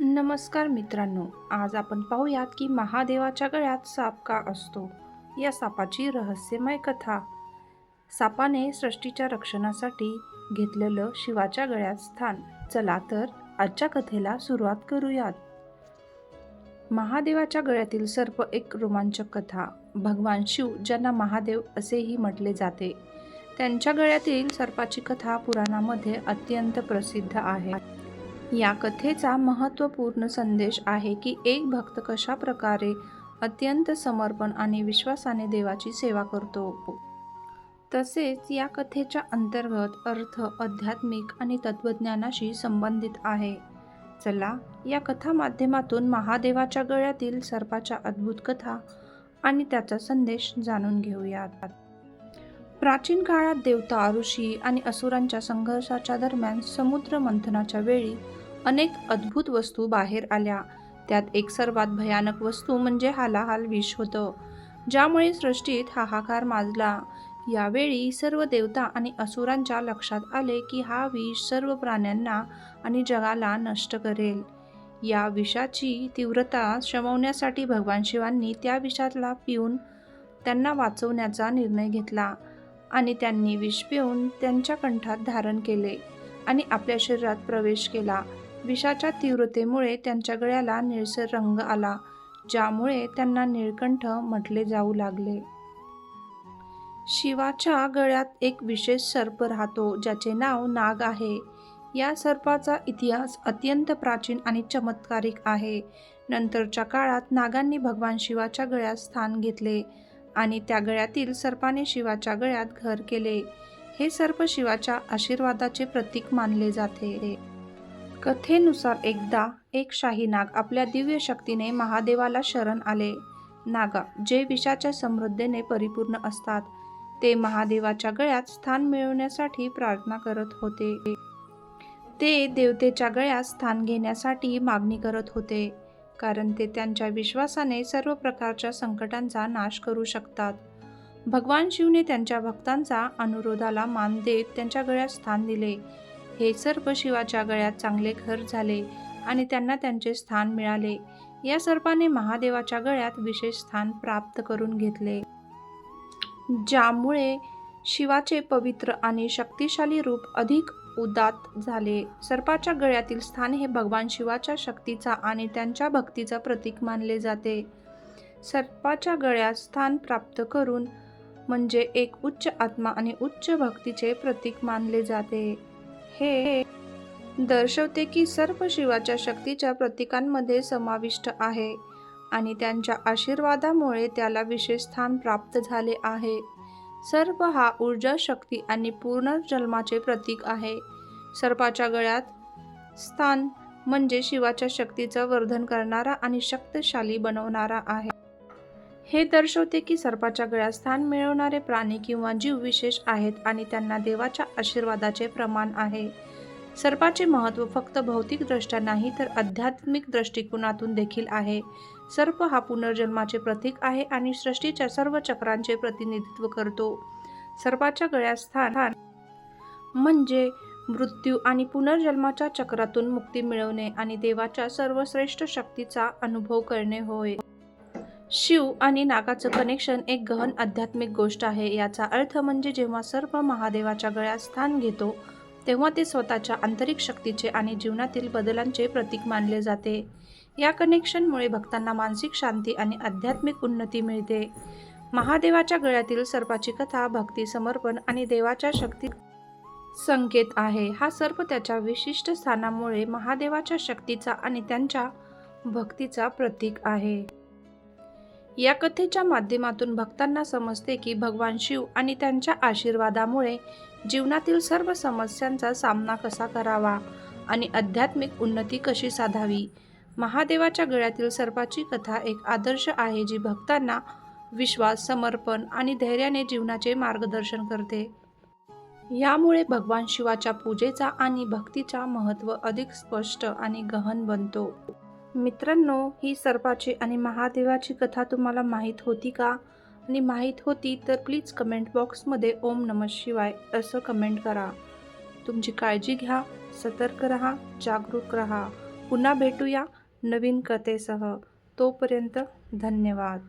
नमस्कार मित्रांनो आज आपण पाहूयात की महादेवाच्या गळ्यात साप का असतो? या सापाची रहस्यमय कथा. सापाने सृष्टीच्या रक्षणासाठी घेतलेलं शिवाच्या गळ्यात स्थान. चला तर आजच्या कथेला सुरुवात करूयात. महादेवाच्या गळ्यातील सर्प एक रोमांचक कथा. भगवान शिव ज्यांना महादेव असेही म्हटले जाते त्यांच्या गळ्यातील सर्पाची कथा पुराणामध्ये अत्यंत प्रसिद्ध आहे. या कथेचा महत्त्वपूर्ण संदेश आहे की एक भक्त कशा प्रकारे अत्यंत समर्पण आणि विश्वासाने देवाची सेवा करतो. तसेच या कथेच्या अंतर्गत अर्थ आध्यात्मिक आणि तत्वज्ञानाशी संबंधित आहे. चला या कथा माध्यमातून महादेवाच्या गळ्यातील सर्पाच्या अद्भुत कथा आणि त्याचा संदेश जाणून घेऊयात. प्राचीन काळात देवता ऋषी आणि असुरांच्या संघर्षाच्या दरम्यान समुद्र मंथनाच्या वेळी अनेक अद्भुत वस्तू बाहेर आल्या. त्यात एक सर्वात भयानक वस्तू म्हणजे हालाहाल विष होतं. ज्यामुळे सृष्टीत हाहाकार माजला. यावेळी सर्व देवता आणि असुरांच्या लक्षात आले की हा विष सर्व प्राण्यांना आणि जगाला नष्ट करेल. या विषाची तीव्रता शमवण्यासाठी भगवान शिवांनी त्या विषातला पिऊन त्यांना वाचवण्याचा निर्णय घेतला. आणि त्यांनी विष पिऊन त्यांच्या कंठात धारण केले आणि आपल्या शरीरात प्रवेश केला. विषाच्या तीव्रतेमुळे त्यांच्या गळ्याला निळसर रंग आला ज्यामुळे त्यांना निळकंठ म्हटले जाऊ लागले. शिवाच्या गळ्यात एक विशेष सर्प राहतो ज्याचे नाव नाग आहे. या सर्पाचा इतिहास अत्यंत प्राचीन आणि चमत्कारिक आहे. नंतरच्या काळात नागांनी भगवान शिवाच्या गळ्यात स्थान घेतले. आणि त्या गळ्यातील सर्पाने शिवाच्या गळ्यात घर केले. हे सर्प शिवाच्या आशीर्वादाचे प्रतीक मानले जाते कथेनुसार एकदा एक शाही नाग आपल्या दिव्य शक्तीने महादेवाला शरण आले. नागा जे विषाच्या समृद्धीने परिपूर्ण असतात ते महादेवाच्या गळ्यात स्थान मिळवण्यासाठी प्रार्थना करत होते. ते देवतेच्या गळ्यात स्थान घेण्यासाठी मागणी करत होते. कारण ते त्यांच्या विश्वासाने सर्व प्रकारच्या संकटांचा नाश करू शकतात. भगवान शिवने त्यांच्या भक्तांचा अनुरोधाला मान देत त्यांच्या गळ्यात स्थान दिले. हे सर्प शिवाच्या गळ्यात चांगले घर झाले आणि त्यांना त्यांचे स्थान मिळाले. या सर्पाने महादेवाच्या गळ्यात विशेष स्थान प्राप्त करून घेतले. ज्यामुळे शिवाचे पवित्र आणि शक्तिशाली रूप अधिक उदात झाले. सर्पाच्या गळ्यातील स्थान हे भगवान शिवाच्या शक्तीचा आणि त्यांच्या भक्तीचा प्रतीक मानले जाते. सर्पाच्या गळ्यात स्थान प्राप्त करून म्हणजे एक उच्च आत्मा आणि उच्च भक्तीचे प्रतीक मानले जाते. हे दर्शवते की सर्प शिवाच्या शक्तीच्या प्रतीकांमध्ये समाविष्ट आहे आणि त्यांच्या आशीर्वादामुळे त्याला विशेष स्थान प्राप्त झाले आहे. सर्प हा ऊर्जा शक्ती आणि पुनर्जन्माचे प्रतीक आहे. सर्पाच्या गळ्यात स्थान म्हणजे शिवाच्या शक्तीचं वर्धन करणारा आणि शक्तिशाली बनवणारा आहे. हे दर्शवते की सर्पाच्या गळ्यात स्थान मिळवणारे प्राणी किंवा जीव विशेष आहेत आणि त्यांना देवाच्या आशीर्वादाचे प्रमाण आहे. सर्पाचे महत्त्व फक्त भौतिकदृष्ट्या नाही तर आध्यात्मिक दृष्टिकोनातून देखील आहे. सर्प हा पुनर्जन्माचे प्रतीक आहे आणि सृष्टीच्या सर्व चक्रांचे प्रतिनिधित्व करतो. सर्पाच्या गळ्यात स्थान म्हणजे मृत्यू आणि पुनर्जन्माच्या चक्रातून मुक्ती मिळवणे आणि देवाच्या सर्वश्रेष्ठ शक्तीचा अनुभव करणे होय. शिव आणि नागाचं कनेक्शन एक गहन आध्यात्मिक गोष्ट आहे. याचा अर्थ म्हणजे जेव्हा सर्प महादेवाच्या गळ्यात स्थान घेतो तेव्हा ते स्वतःच्या आंतरिक शक्तीचे आणि जीवनातील बदलांचे प्रतीक मानले जाते. या कनेक्शनमुळे भक्तांना मानसिक शांती आणि आध्यात्मिक उन्नती मिळते. महादेवाच्या गळ्यातील सर्पाची कथा भक्ती समर्पण आणि देवाच्या शक्ती संकेत आहे. हा सर्प त्याच्या विशिष्ट स्थानामुळे महादेवाच्या शक्तीचा आणि त्यांच्या भक्तीचा प्रतीक आहे. या कथेच्या माध्यमातून भक्तांना समजते की भगवान शिव आणि त्यांच्या आशीर्वादामुळे जीवनातील सर्व समस्यांचा सामना कसा करावा आणि आध्यात्मिक उन्नती कशी साधावी? महादेवाच्या गळ्यातील सर्पाची कथा एक आदर्श आहे जी भक्तांना विश्वास समर्पण आणि धैर्याने जीवनाचे मार्गदर्शन करते. यामुळे भगवान शिवाच्या पूजेचा आणि भक्तीचा महत्त्व अधिक स्पष्ट आणि गहन बनतो. मित्रांनो ही सर्पाची आणि महादेवाची कथा तुम्हाला माहीत होती का? आणि माहीत होती तर प्लीज कमेंट बॉक्समध्ये ओम नम शिवाय असं कमेंट करा. तुमची काळजी घ्या सतर्क रहा जागरूक रहा. पुन्हा भेटूया नवीन कथेसह. तोपर्यंत धन्यवाद.